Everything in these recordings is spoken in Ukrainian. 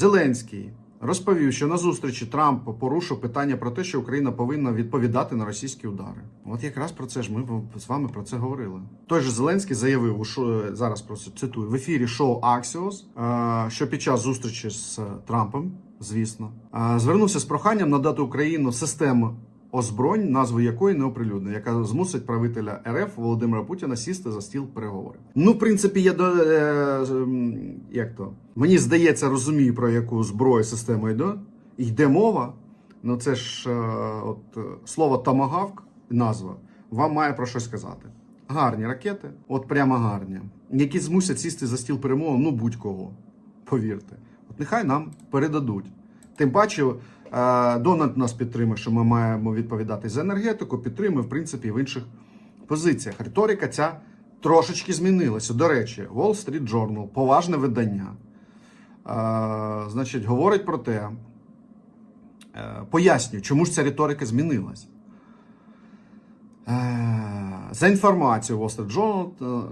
Зеленський розповів, що на зустрічі Трамп порушив питання про те, що Україна повинна відповідати на російські удари. От якраз про це ж ми з вами про це говорили. Той же Зеленський заявив у шо, зараз просто цитую в ефірі шоу Axios, е, що під час зустрічі з Трампом, звісно, е, звернувся з проханням надати Україну систему озброєнь, назву якої не оприлюднено, яка змусить правителя РФ Володимира Путіна сісти за стіл переговорів. Ну, в принципі, я до е, як то мені здається, розумію про яку зброю систему йде. Йде мова. Ну це ж е, от е, слово тамагавк, назва, вам має про щось сказати. Гарні ракети, от прямо гарні, які змусять сісти за стіл перемови, ну будь-кого. Повірте, от нехай нам передадуть. Тим паче, е, Дональд нас підтримує, що ми маємо відповідати за енергетику, підтримує, в принципі, в інших позиціях. Риторика ця трошечки змінилася. До речі, Wall Street Journal, поважне видання, е, значить, говорить про те, е, пояснює, чому ж ця риторика змінилась. Е, За інформацією Wall Street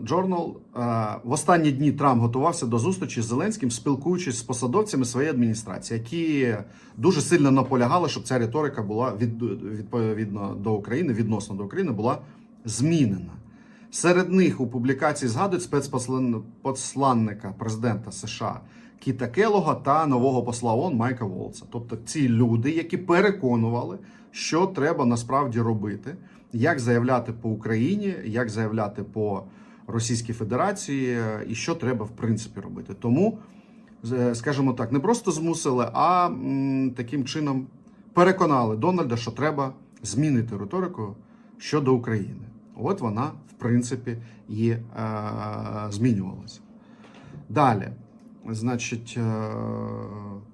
Journal, е, е, в останні дні Трамп готувався до зустрічі з Зеленським, спілкуючись з посадовцями своєї адміністрації, які дуже сильно наполягали, щоб ця риторика була від, відповідно до України, відносно до України, була змінена. Серед них у публікації згадують спецпосланника президента США Кіта Келога та нового посла ООН Майка Волца. Тобто ці люди, які переконували, що треба насправді робити, як заявляти по Україні, як заявляти по Російській Федерації, і що треба в принципі робити. Тому, е, скажімо так, не просто змусили, а м, таким чином переконали Дональда, що треба змінити риторику щодо України. От вона, в принципі, і е, змінювалася. Далі, значить, е,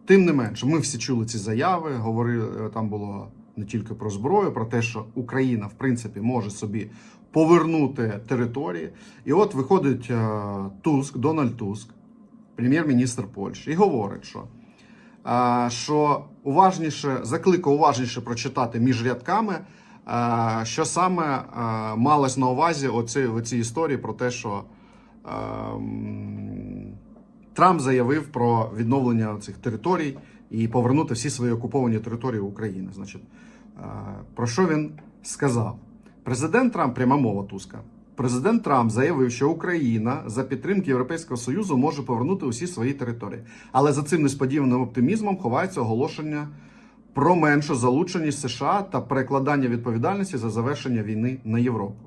тим не менше, ми всі чули ці заяви. Говорили там було не тільки про зброю, про те, що Україна, в принципі, може собі повернути території. І от виходить е, Туск, Дональд Туск, прем'єр-міністр Польщі, і говорить, що, е, що уважніше, закликав уважніше прочитати між рядками. е, Що саме е, малось на увазі оці, в цій історії про те, що е, м, Трамп заявив про відновлення цих територій і повернути всі свої окуповані території України. Значить, е, про що він сказав? Президент Трамп, пряма мова Туска. Президент Трамп заявив, що Україна за підтримки Європейського Союзу може повернути усі свої території. Але за цим несподіваним оптимізмом ховається оголошення про меншу залученість США та перекладання відповідальності за завершення війни на Європу.